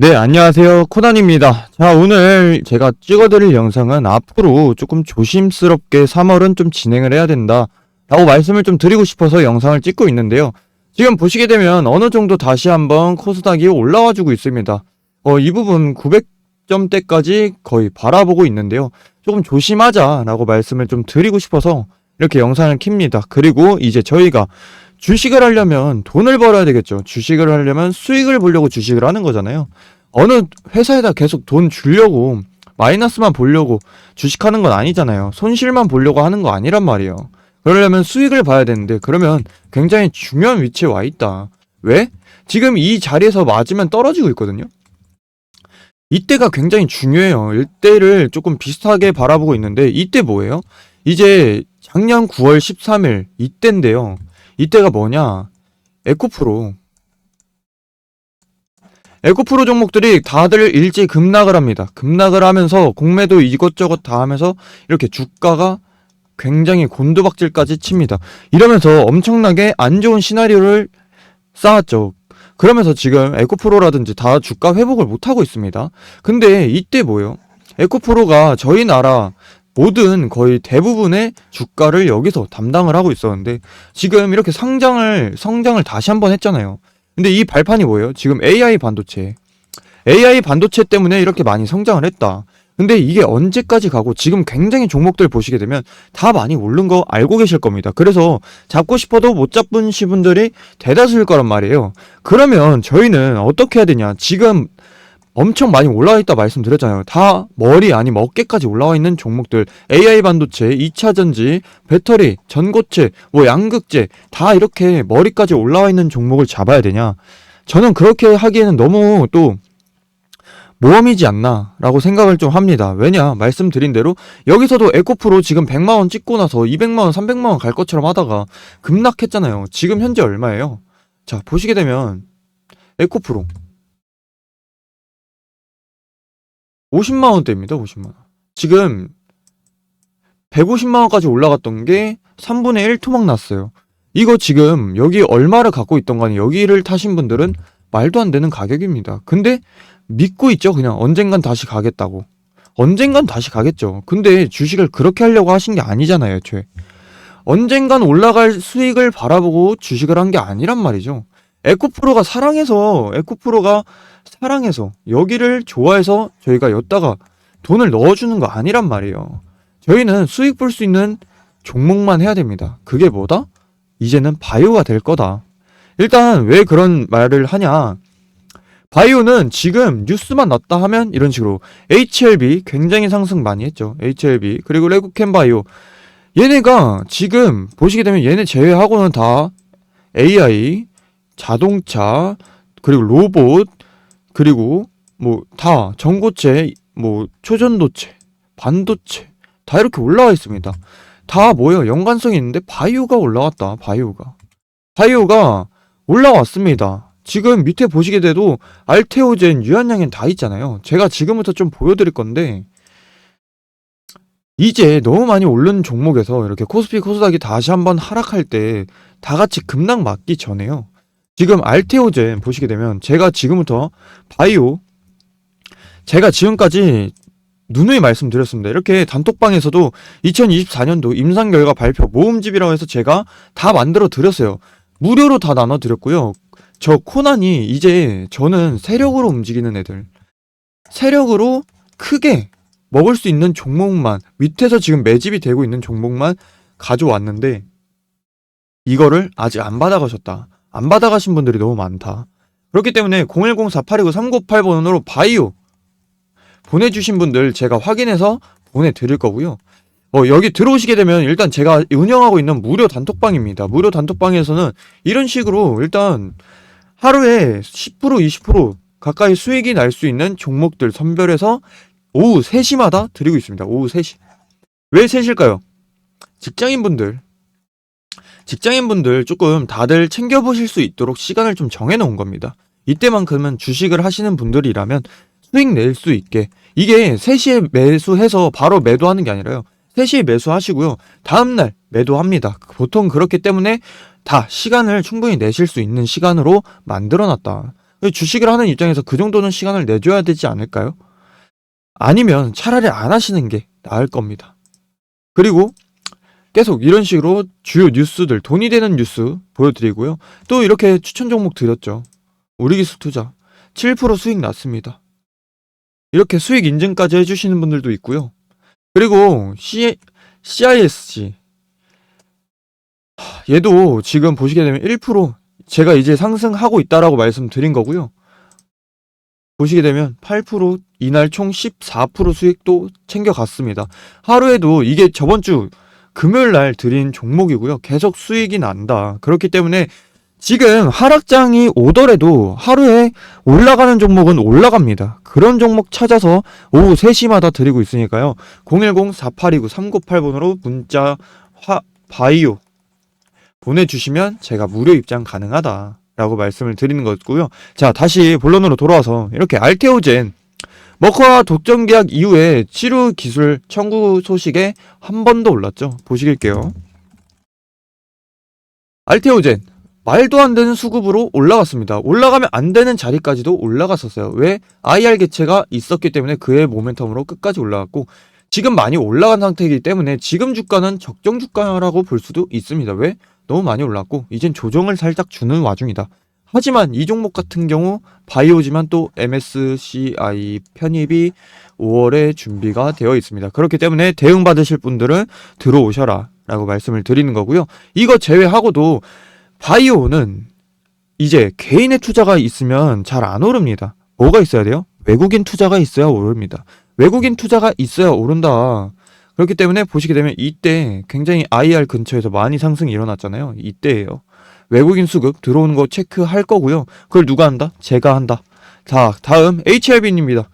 네, 안녕하세요. 코난입니다. 자, 오늘 제가 찍어드릴 영상은 앞으로 조금 조심스럽게 3월은 좀 진행을 해야 된다. 라고 말씀을 좀 드리고 싶어서 영상을 찍고 있는데요. 지금 보시게 되면 어느 정도 다시 한번 코스닥이 올라와주고 있습니다. 어, 이 부분 900점대까지 거의 바라보고 있는데요. 조금 조심하자라고 말씀을 좀 드리고 싶어서 이렇게 영상을 킵니다. 그리고 이제 저희가 주식을 하려면 돈을 벌어야 되겠죠. 주식을 하려면 수익을 보려고 주식을 하는 거잖아요. 어느 회사에다 계속 돈 주려고 마이너스만 보려고 주식하는 건 아니잖아요. 손실만 보려고 하는 거 아니란 말이에요. 그러려면 수익을 봐야 되는데 그러면 굉장히 중요한 위치에 와 있다. 왜? 지금 이 자리에서 맞으면 떨어지고 있거든요. 이때가 굉장히 중요해요. 이때를 조금 비슷하게 바라보고 있는데 이때 뭐예요? 이제 작년 9월 13일 이때인데요. 이때가 뭐냐? 에코프로. 에코프로 종목들이 다들 일제 급락을 합니다. 급락을 하면서 공매도 이것저것 다 하면서 이렇게 주가가 굉장히 곤두박질까지 칩니다. 이러면서 엄청나게 안 좋은 시나리오를 쌓았죠. 그러면서 지금 에코프로라든지 다 주가 회복을 못하고 있습니다. 근데 이때 뭐예요? 에코프로가 저희 나라 모든 거의 대부분의 주가를 여기서 담당을 하고 있었는데 지금 이렇게 상장을 성장을 다시 한번 했잖아요. 근데 이 발판이 뭐예요? 지금 AI 반도체. AI 반도체 때문에 이렇게 많이 성장을 했다. 근데 이게 언제까지 가고 지금 굉장히 종목들 보시게 되면 다 많이 오른 거 알고 계실 겁니다. 그래서 잡고 싶어도 못 잡으신 분들이 대다수일 거란 말이에요. 그러면 저희는 어떻게 해야 되냐? 지금 엄청 많이 올라와 있다 말씀드렸잖아요. 다 머리 아니면 어깨까지 올라와 있는 종목들 AI 반도체, 2차 전지, 배터리, 전고체, 뭐 양극재 다 이렇게 머리까지 올라와 있는 종목을 잡아야 되냐? 저는 그렇게 하기에는 너무 또 모험이지 않나라고 생각을 좀 합니다. 왜냐? 말씀드린 대로 여기서도 에코프로 지금 100만 원 찍고 나서 200만 원, 300만 원 갈 것처럼 하다가 급락했잖아요. 지금 현재 얼마예요? 자, 보시게 되면 에코프로 50만 원대입니다. 50만 원. 지금 150만 원까지 올라갔던 게 3분의 1 토막 났어요. 이거 지금 여기 얼마를 갖고 있던 간에 여기를 타신 분들은 말도 안 되는 가격입니다. 근데 믿고 있죠. 그냥 언젠간 다시 가겠다고. 언젠간 다시 가겠죠. 근데 주식을 그렇게 하려고 하신 게 아니잖아요, 애초에. 언젠간 올라갈 수익을 바라보고 주식을 한 게 아니란 말이죠. 에코프로가 사랑해서 에코프로가 사랑해서 여기를 좋아해서 저희가 여기다가 돈을 넣어주는 거 아니란 말이에요. 저희는 수익 볼 수 있는 종목만 해야 됩니다. 그게 뭐다? 이제는 바이오가 될 거다. 일단 왜 그런 말을 하냐? 바이오는 지금 뉴스만 났다 하면 이런 식으로 HLB 굉장히 상승 많이 했죠. HLB 그리고 레고캠 바이오 얘네가 지금 보시게 되면 얘네 제외하고는 다 AI 자동차 그리고 로봇 그리고 뭐 다 전고체 뭐 초전도체 반도체 다 이렇게 올라와 있습니다. 다 뭐예요? 연관성이 있는데 바이오가 올라왔다. 바이오가 바이오가 올라왔습니다. 지금 밑에 보시게 돼도 알테오젠, 유한양엔 다 있잖아요. 제가 지금부터 좀 보여드릴 건데 이제 너무 많이 오른 종목에서 이렇게 코스피 코스닥이 다시 한번 하락할 때 다 같이 급락 맞기 전에요. 지금 알테오젠 보시게 되면 제가 지금부터 바이오 제가 지금까지 누누이 말씀드렸습니다. 이렇게 단톡방에서도 2024년도 임상 결과 발표 모음집이라고 해서 제가 다 만들어 드렸어요. 무료로 다 나눠 드렸고요. 저 코난이 이제 저는 세력으로 움직이는 애들 세력으로 크게 먹을 수 있는 종목만 밑에서 지금 매집이 되고 있는 종목만 가져왔는데 이거를 아직 안 받아가셨다. 안 받아가신 분들이 너무 많다. 그렇기 때문에 010-4829-398번으로 바이오 보내주신 분들 제가 확인해서 보내드릴 거고요. 어, 여기 들어오시게 되면 일단 제가 운영하고 있는 무료 단톡방입니다. 무료 단톡방에서는 이런 식으로 일단 하루에 10% 20% 가까이 수익이 날 수 있는 종목들 선별해서 오후 3시마다 드리고 있습니다. 오후 3시. 왜 3시일까요? 직장인분들 직장인분들 조금 다들 챙겨보실 수 있도록 시간을 좀 정해놓은 겁니다. 이때만큼은 주식을 하시는 분들이라면 수익 낼 수 있게 이게 3시에 매수해서 바로 매도하는 게 아니라요. 3시에 매수하시고요. 다음날 매도합니다. 보통 그렇기 때문에 다 시간을 충분히 내실 수 있는 시간으로 만들어놨다. 주식을 하는 입장에서 그 정도는 시간을 내줘야 되지 않을까요? 아니면 차라리 안 하시는 게 나을 겁니다. 그리고 계속 이런 식으로 주요 뉴스들, 돈이 되는 뉴스 보여드리고요. 또 이렇게 추천 종목 드렸죠. 우리 기술 투자 7% 수익 났습니다. 이렇게 수익 인증까지 해주시는 분들도 있고요. 그리고 C, CISG 하, 얘도 지금 보시게 되면 1% 제가 이제 상승하고 있다라고 말씀드린 거고요. 보시게 되면 8% 이날 총 14% 수익도 챙겨갔습니다. 하루에도 이게 저번 주 금요일 날 드린 종목이고요. 계속 수익이 난다. 그렇기 때문에 지금 하락장이 오더라도 하루에 올라가는 종목은 올라갑니다. 그런 종목 찾아서 오후 3시마다 드리고 있으니까요. 010-4829-398번으로 문자 화, 바이오 보내주시면 제가 무료 입장 가능하다. 라고 말씀을 드리는 거고요. 자, 다시 본론으로 돌아와서 이렇게 알테오젠 머커와 독점 계약 이후에 치료 기술 청구 소식에 한 번 더 올랐죠. 보시길게요. 알테오젠 말도 안 되는 수급으로 올라갔습니다. 올라가면 안 되는 자리까지도 올라갔었어요. 왜? IR 개체가 있었기 때문에 그의 모멘텀으로 끝까지 올라갔고 지금 많이 올라간 상태이기 때문에 지금 주가는 적정 주가라고 볼 수도 있습니다. 왜? 너무 많이 올랐고 이젠 조정을 살짝 주는 와중이다. 하지만 이 종목 같은 경우 바이오지만 또 MSCI 편입이 5월에 준비가 되어 있습니다. 그렇기 때문에 대응 받으실 분들은 들어오셔라 라고 말씀을 드리는 거고요. 이거 제외하고도 바이오는 이제 개인의 투자가 있으면 잘 안 오릅니다. 뭐가 있어야 돼요? 외국인 투자가 있어야 오릅니다. 외국인 투자가 있어야 오른다. 그렇기 때문에 보시게 되면 이때 굉장히 IR 근처에서 많이 상승이 일어났잖아요. 이때예요. 외국인 수급 들어오는 거 체크할 거고요. 그걸 누가 한다? 제가 한다. 자, 다음 HLB입니다.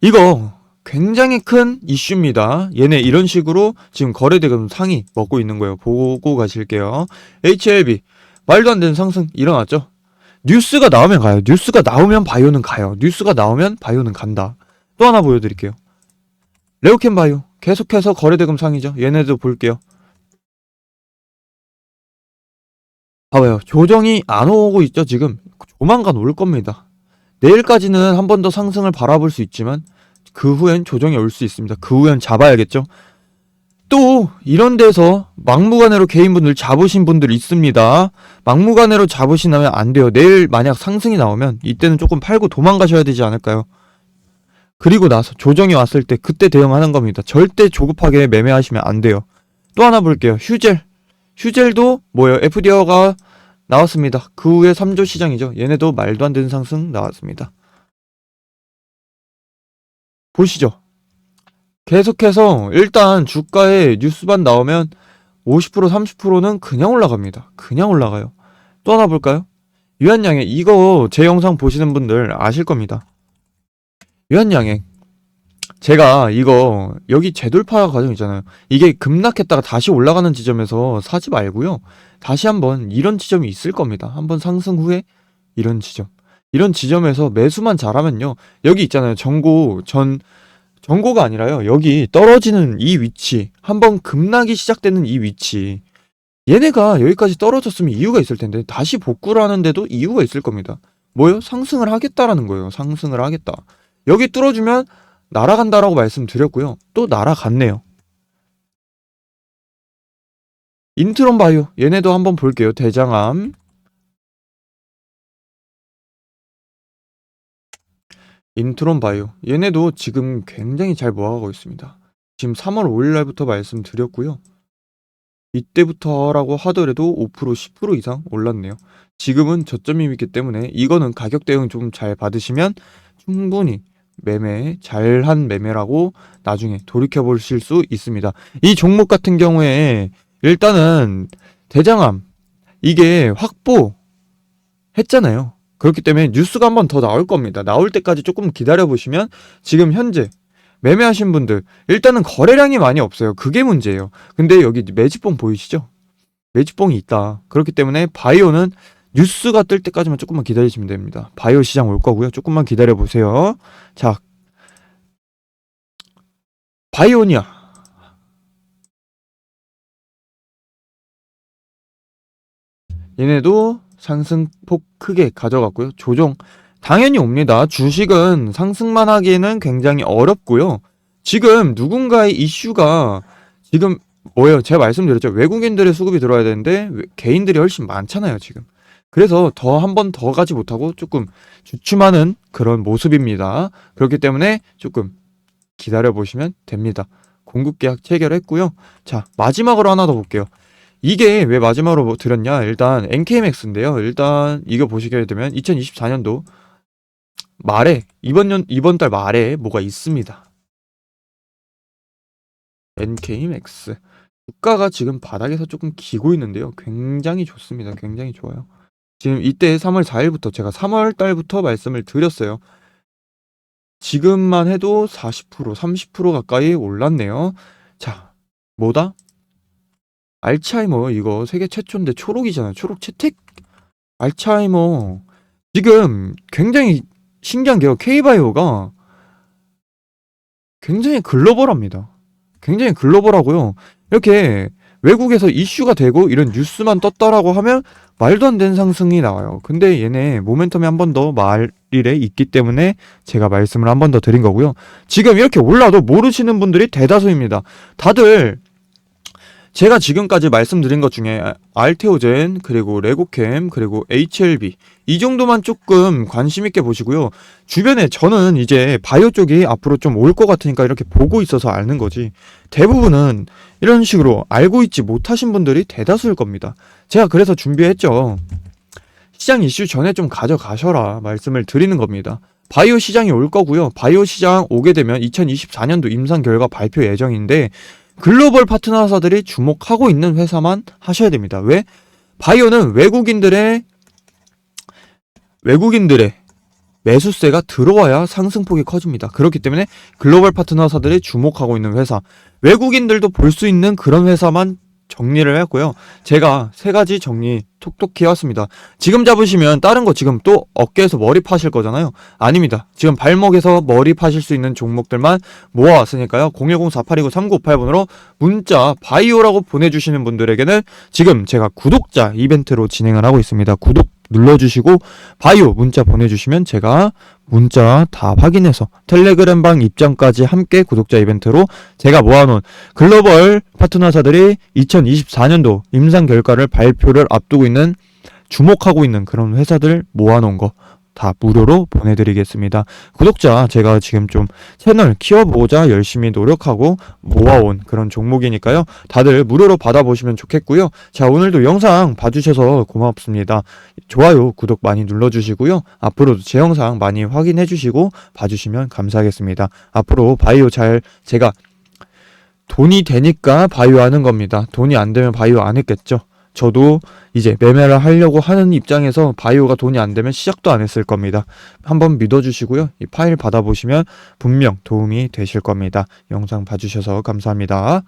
이거 굉장히 큰 이슈입니다. 얘네 이런 식으로 지금 거래대금 상위 먹고 있는 거예요. 보고 가실게요. HLB 말도 안 되는 상승 일어났죠. 뉴스가 나오면 가요. 뉴스가 나오면 바이오는 가요. 뉴스가 나오면 바이오는 간다. 또 하나 보여드릴게요. 레오캔 바이오 계속해서 거래대금 상이죠. 얘네도 볼게요. 봐봐요. 조정이 안 오고 있죠. 지금 조만간 올 겁니다. 내일까지는 한 번 더 상승을 바라볼 수 있지만 그 후엔 조정이 올 수 있습니다. 그 후엔 잡아야겠죠. 또 이런 데서 막무가내로 개인분들 잡으신 분들 있습니다. 막무가내로 잡으시면 안 돼요. 내일 만약 상승이 나오면 이때는 조금 팔고 도망가셔야 되지 않을까요? 그리고 나서 조정이 왔을 때 그때 대응하는 겁니다. 절대 조급하게 매매하시면 안 돼요. 또 하나 볼게요. 휴젤. 휴젤도 뭐예요? FDR가 나왔습니다. 그 후에 3조 시장이죠. 얘네도 말도 안 되는 상승 나왔습니다. 보시죠. 계속해서 일단 주가에 뉴스반 나오면 50% 30%는 그냥 올라갑니다. 그냥 올라가요. 또 하나 볼까요? 유한양의 이거 제 영상 보시는 분들 아실 겁니다. 유한양행 제가 이거 여기 재돌파 과정 있잖아요. 이게 급락했다가 다시 올라가는 지점에서 사지 말고요. 다시 한번 이런 지점이 있을 겁니다. 한번 상승 후에 이런 지점. 이런 지점에서 매수만 잘하면요. 여기 있잖아요. 전고 전 전고가 아니라요. 여기 떨어지는 이 위치. 한번 급락이 시작되는 이 위치. 얘네가 여기까지 떨어졌으면 이유가 있을 텐데 다시 복구를 하는데도 이유가 있을 겁니다. 뭐요? 상승을 하겠다라는 거예요. 상승을 하겠다. 여기 뚫어주면 날아간다라고 말씀드렸고요. 또 날아갔네요. 인트론 바이오 얘네도 한번 볼게요. 대장암 인트론 바이오 얘네도 지금 굉장히 잘 모아가고 있습니다. 지금 3월 5일 날부터 말씀드렸고요. 이때부터라고 하더라도 5% 10% 이상 올랐네요. 지금은 저점이 있기 때문에 이거는 가격 대응 좀 잘 받으시면 충분히 매매 잘한 매매라고 나중에 돌이켜 보실 수 있습니다. 이 종목 같은 경우에 일단은 대장암 이게 확보 했잖아요. 그렇기 때문에 뉴스가 한 번 더 나올 겁니다. 나올 때까지 조금 기다려 보시면 지금 현재 매매하신 분들 일단은 거래량이 많이 없어요. 그게 문제예요. 근데 여기 매집봉 보이시죠? 매집봉이 있다. 그렇기 때문에 바이오는 뉴스가 뜰 때까지만 조금만 기다리시면 됩니다. 바이오 시장 올 거고요. 조금만 기다려 보세요. 자, 바이오니아. 얘네도 상승폭 크게 가져갔고요. 조정 당연히 옵니다. 주식은 상승만 하기에는 굉장히 어렵고요. 지금 누군가의 이슈가 지금 뭐예요? 제가 말씀드렸죠. 외국인들의 수급이 들어와야 되는데 외- 개인들이 훨씬 많잖아요, 지금. 그래서 더 한 번 더 가지 못하고 조금 주춤하는 그런 모습입니다. 그렇기 때문에 조금 기다려 보시면 됩니다. 공급 계약 체결했고요. 자, 마지막으로 하나 더 볼게요. 이게 왜 마지막으로 뭐 드렸냐? 일단 NKMX인데요. 일단 이거 보시게 되면 2024년도 말에 이번 년 이번 달 말에 뭐가 있습니다. NKMX 주가가 지금 바닥에서 조금 기고 있는데요. 굉장히 좋습니다. 굉장히 좋아요. 지금 이때 3월 4일부터 제가 3월 달부터 말씀을 드렸어요. 지금만 해도 40% 30% 가까이 올랐네요. 자, 뭐다? 알츠하이머 이거 세계 최초인데 초록이잖아요. 초록 채택 알츠하이머 지금 굉장히 신기한 게요. K바이오가 굉장히 글로벌합니다. 굉장히 글로벌하고요. 이렇게 외국에서 이슈가 되고 이런 뉴스만 떴다라고 하면 말도 안 되는 상승이 나와요. 근데 얘네 모멘텀이 한 번 더 말일에 있기 때문에 제가 말씀을 한 번 더 드린 거고요. 지금 이렇게 올라도 모르시는 분들이 대다수입니다. 다들 제가 지금까지 말씀드린 것 중에 알테오젠 그리고 레고캠 그리고 HLB 이 정도만 조금 관심 있게 보시고요. 주변에 저는 이제 바이오 쪽이 앞으로 좀 올 것 같으니까 이렇게 보고 있어서 아는 거지. 대부분은 이런 식으로 알고 있지 못하신 분들이 대다수일 겁니다. 제가 그래서 준비했죠. 시장 이슈 전에 좀 가져가셔라 말씀을 드리는 겁니다. 바이오 시장이 올 거고요. 바이오 시장 오게 되면 2024년도 임상 결과 발표 예정인데 글로벌 파트너사들이 주목하고 있는 회사만 하셔야 됩니다. 왜? 바이오는 외국인들의 외국인들의 매수세가 들어와야 상승폭이 커집니다. 그렇기 때문에 글로벌 파트너 사들이 주목하고 있는 회사, 외국인들도 볼 수 있는 그런 회사만 정리를 했고요. 제가 세 가지 정리 톡톡히 해왔습니다. 지금 잡으시면 다른 거 지금 또 어깨에서 머리 파실 거잖아요. 아닙니다. 지금 발목에서 머리 파실 수 있는 종목들만 모아왔으니까요. 010-4829-3958번으로 문자 바이오라고 보내주시는 분들에게는 지금 제가 구독자 이벤트로 진행을 하고 있습니다. 구독 눌러주시고 바이오 문자 보내주시면 제가 문자 다 확인해서 텔레그램방 입장까지 함께 구독자 이벤트로 제가 모아놓은 글로벌 파트너사들이 2024년도 임상 결과를 발표를 앞두고 있는 주목하고 있는 그런 회사들 모아놓은 거 다 무료로 보내드리겠습니다. 구독자 제가 지금 좀 채널 키워보고자 열심히 노력하고 모아온 그런 종목이니까요. 다들 무료로 받아보시면 좋겠고요. 자 오늘도 영상 봐주셔서 고맙습니다. 좋아요, 구독 많이 눌러주시고요. 앞으로도 제 영상 많이 확인해주시고 봐주시면 감사하겠습니다. 앞으로 바이오 잘 제가 돈이 되니까 바이오 하는 겁니다. 돈이 안 되면 바이오 안 했겠죠. 저도 이제 매매를 하려고 하는 입장에서 바이오가 돈이 안 되면 시작도 안 했을 겁니다. 한번 믿어주시고요. 이 파일 받아보시면 분명 도움이 되실 겁니다. 영상 봐주셔서 감사합니다.